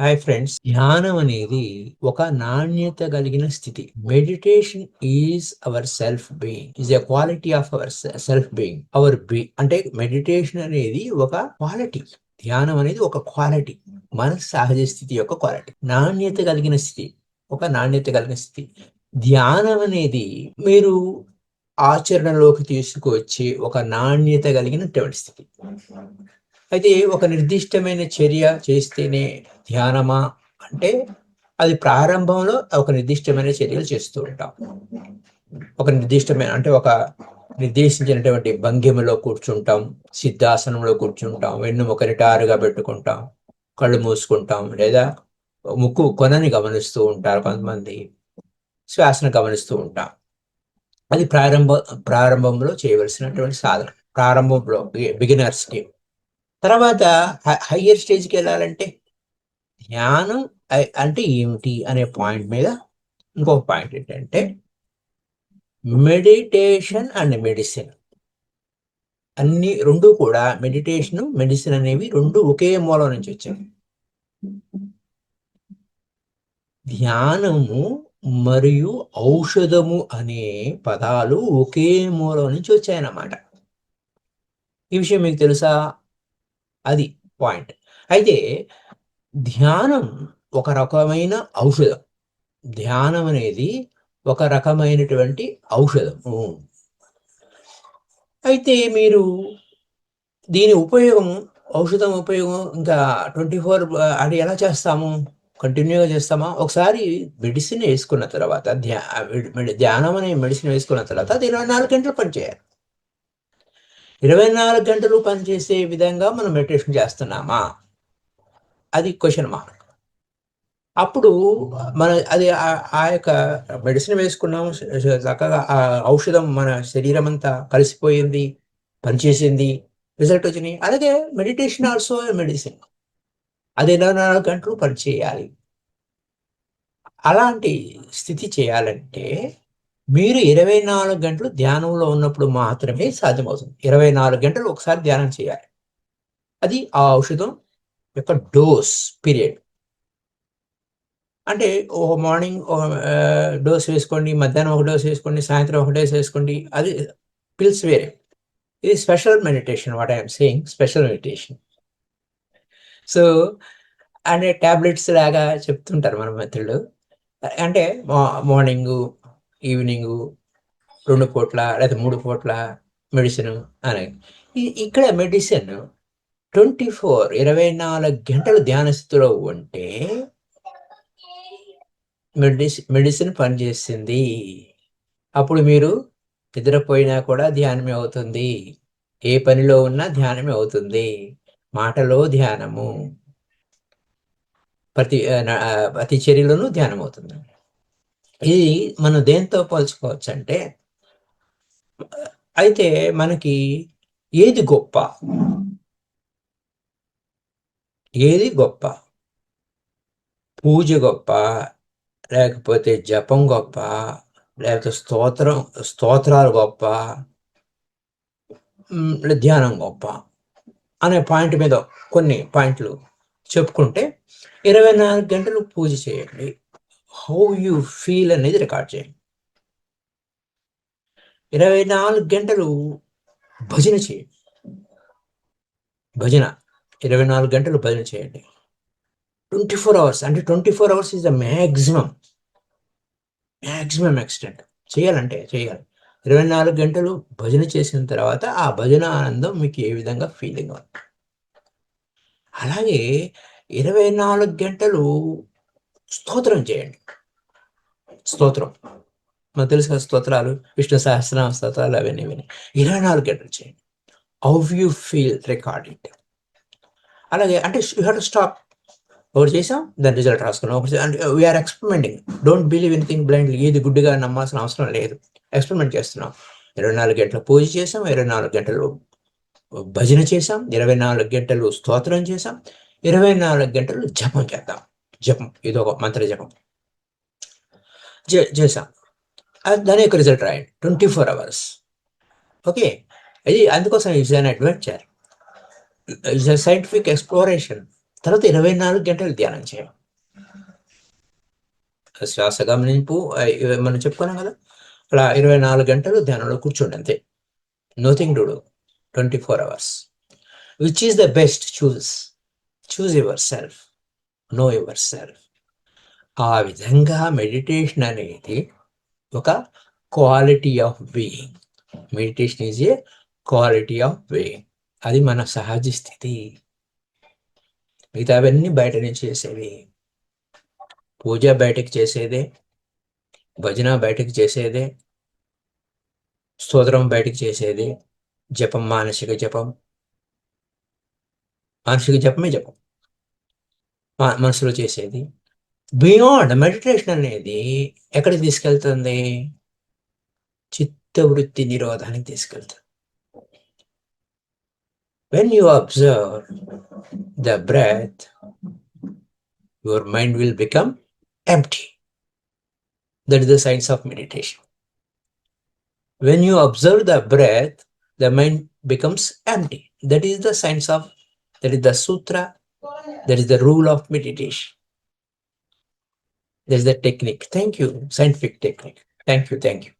Hi friends ధ్యానం అనేది ఒక నాణ్యత కలిగిన స్థితి. Meditation is our self being is a quality of our self being our be అంటే మెడిటేషన్ అనేది ఒక క్వాలిటీ ధ్యానం అనేది ఒక క్వాలిటీ మన సహజ స్థితి యొక్క క్వాలిటీ నాణ్యత కలిగిన స్థితి ఒక నాణ్యత కలిగిన స్థితి. ధ్యానం అనేది మీరు ఆచరణలోకి తీసుకువచ్చి ఒక నాణ్యత కలిగినటువంటి స్థితి. అయితే ఒక నిర్దిష్టమైన చర్య చేస్తేనే ధ్యానమా? అంటే అది ప్రారంభంలో ఒక నిర్దిష్టమైన చర్యలు చేస్తూ ఉంటాం. ఒక నిర్దిష్టమైన అంటే ఒక నిర్దేశించినటువంటి భంగిమలో కూర్చుంటాం సిద్ధాసనంలో కూర్చుంటాం వెన్నుముక రిటారుగా పెట్టుకుంటాం కళ్ళు మూసుకుంటాం లేదా ముక్కు కొనని గమనిస్తూ ఉంటారు కొంతమంది శ్వాసను గమనిస్తూ ఉంటాం. అది ప్రారంభ ప్రారంభంలో చేయవలసినటువంటి సాధన ప్రారంభంలో బిగినర్స్కి. తర్వాత హయ్యర్ స్టేజ్కి వెళ్ళాలంటే ధ్యానం అంటే ఏమిటి అనే పాయింట్ మీద ఇంకొక పాయింట్ ఏంటంటే మెడిటేషన్ అండ్ మెడిసిన్. అన్ని రెండు కూడా మెడిటేషన్ మెడిసిన్ అనేవి రెండు ఒకే మూలం నుంచి వచ్చాయి. ధ్యానము మరియు ఔషధము అనే పదాలు ఒకే మూలం నుంచి వచ్చాయన్నమాట. ఈ విషయం మీకు తెలుసా? అది పాయింట్. అయితే ధ్యానం ఒక రకమైన ఔషధం. ధ్యానం అనేది ఒక రకమైనటువంటి ఔషధము. అయితే మీరు దీని ఉపయోగం ఔషధం ఉపయోగం ఇంకా ట్వంటీ ఫోర్ అది ఎలా చేస్తాము? కంటిన్యూగా చేస్తామా? ఒకసారి మెడిసిన్ వేసుకున్న తర్వాత ధ్యా ధ్యానం అనే మెడిసిన్ వేసుకున్న తర్వాత అది ఇరవై నాలుగు గంటలు పనిచేయాలి. ఇరవై నాలుగు గంటలు పనిచేసే విధంగా మనం మెడిటేషన్ చేస్తున్నామా? అది క్వశ్చన్ మార్క్ అప్పుడు మన అది ఆ యొక్క మెడిసిన్ వేసుకున్నాం చక్కగా ఆ ఔషధం మన శరీరం అంతా కలిసిపోయింది పనిచేసింది రిజల్ట్ వచ్చినాయి. అలాగే మెడిటేషన్ ఆల్సో మెడిసిన్ అది ఇరవై నాలుగు గంటలు పనిచేయాలి. అలాంటి స్థితి చేయాలంటే మీరు ఇరవై నాలుగు గంటలు ధ్యానంలో ఉన్నప్పుడు మాత్రమే సాధ్యమవుతుంది. ఇరవై నాలుగు గంటలు ఒకసారి ధ్యానం చేయాలి. అది ఆ ఔషధం యొక్క డోస్ పీరియడ్. అంటే ఒక మార్నింగ్ డోస్ వేసుకోండి మధ్యాహ్నం ఒక డోస్ వేసుకోండి సాయంత్రం ఒక డోస్ వేసుకోండి. అది పిల్స్ వేరే. ఇది special meditation what I'm saying special meditation. So అంటే ట్యాబ్లెట్స్ లాగా చెప్తుంటారు మన మిత్రులు. అంటే మార్నింగు ఈవినింగ్ రెండు పూట్ల లేదా మూడు పూట్ల మెడిసిన్ అని. ఇక్కడ మెడిసిన్ ట్వంటీ ఫోర్ ఇరవై నాలుగు గంటలు ధ్యాన స్థితిలో ఉంటే మెడిసిన్ మెడిసిన్ పనిచేస్తుంది అప్పుడు మీరు నిద్రపోయినా కూడా ధ్యానమే అవుతుంది. ఏ పనిలో ఉన్నా ధ్యానమే అవుతుంది. మాటలో ధ్యానము. ప్రతి ప్రతి చర్యలోనూ ధ్యానం అవుతుంది ఇది మనం దేంతో పోల్చుకోవచ్చు అంటే అయితే మనకి ఏది గొప్ప? ఏది గొప్ప? పూజ గొప్ప లేకపోతే జపం గొప్ప లేకపోతే స్తోత్రం స్తోత్రాలు గొప్ప ధ్యానం గొప్ప అనే పాయింట్ మీద కొన్ని పాయింట్లు చెప్పుకుంటే ఇరవై నాలుగు గంటలు పూజ చేయండి. హౌ యు ఫీల్ అనేది రికార్డ్ చేయండి. ఇరవై నాలుగు గంటలు భజన చేయండి. భజన. ఇరవై నాలుగు గంటలు భజన చేయండి. Twenty four hours. అంటే twenty four hours is the maximum maximum extent చేయాలంటే చేయాలి. ఇరవై నాలుగు గంటలు భజన చేసిన తర్వాత ఆ భజన ఆనందం మీకు ఏ విధంగా ఫీలింగ్ అవుతుంది అలాగే ఇరవై నాలుగు గంటలు స్తోత్రం చేయండి. స్తోత్రం. మనకు తెలుసు కదా స్తోత్రాలు విష్ణు సహస్రనామ స్తోత్రాలు అవన్నీ విని. ఇరవై నాలుగు గంటలు చేయండి. హౌ యూ ఫీల్ రికార్డ్ అలాగే అంటే యూ హ్యావ్ టు స్టాప్ ఒకటి చేసాం దాని రిజల్ట్ రాసుకున్నాం. ఒకటి అంటే we're experimenting don't believe anything blindly ఏది గుడ్డిగా నమ్మాల్సిన అవసరం లేదు. ఎక్స్పెరిమెంట్ చేస్తున్నాం. ఇరవై నాలుగు గంటలు పూజ చేసాం ఇరవై నాలుగు గంటలు భజన చేసాం ఇరవై నాలుగు గంటలు స్తోత్రం చేసాం ఇరవై నాలుగు గంటలు జపం చేద్దాం. జపం ఇది ఒక మంత్ర జపం చేసాం దాని యొక్క రిజల్ట్ రాయండి. Twenty four hours. ఓకే? ఇది అందుకోసం it's an adventure it's a scientific exploration. తర్వాత ఇరవై నాలుగు గంటలు ధ్యానం చేయాలి. శ్వాస గమనింపు మనం చెప్పుకున్నాం కదా? అలా ఇరవై నాలుగు గంటలు ధ్యానంలో కూర్చోండి అంతే. Nothing do twenty four hours. Which is the best choose choose your self know your self ఆ విధంగా మెడిటేషన్ అనేది ఒక quality of being meditation is a quality of being అది మన సహజ స్థితి. మిగతావన్నీ బయట నుంచి చేసేవి పూజ బయటకు చేసేదే. భజన బయటకు చేసేదే. స్తోత్రం బయటకు చేసేదే. జపం మానసిక జపం. మానసిక జపమే జపం. మనసులో చేసేది. బియాండ్ మెడిటేషన్ అనేది ఎక్కడికి తీసుకెళ్తుంది చిత్తవృత్తి నిరోధానికి తీసుకెళ్తుంది when you observe the breath your mind will become empty. That is the science of meditation. When you observe the breath, the mind becomes empty. That is the science of, that is the sutra, that is the rule of meditation. that is the technique. Thank you, scientific technique. Thank you, thank you.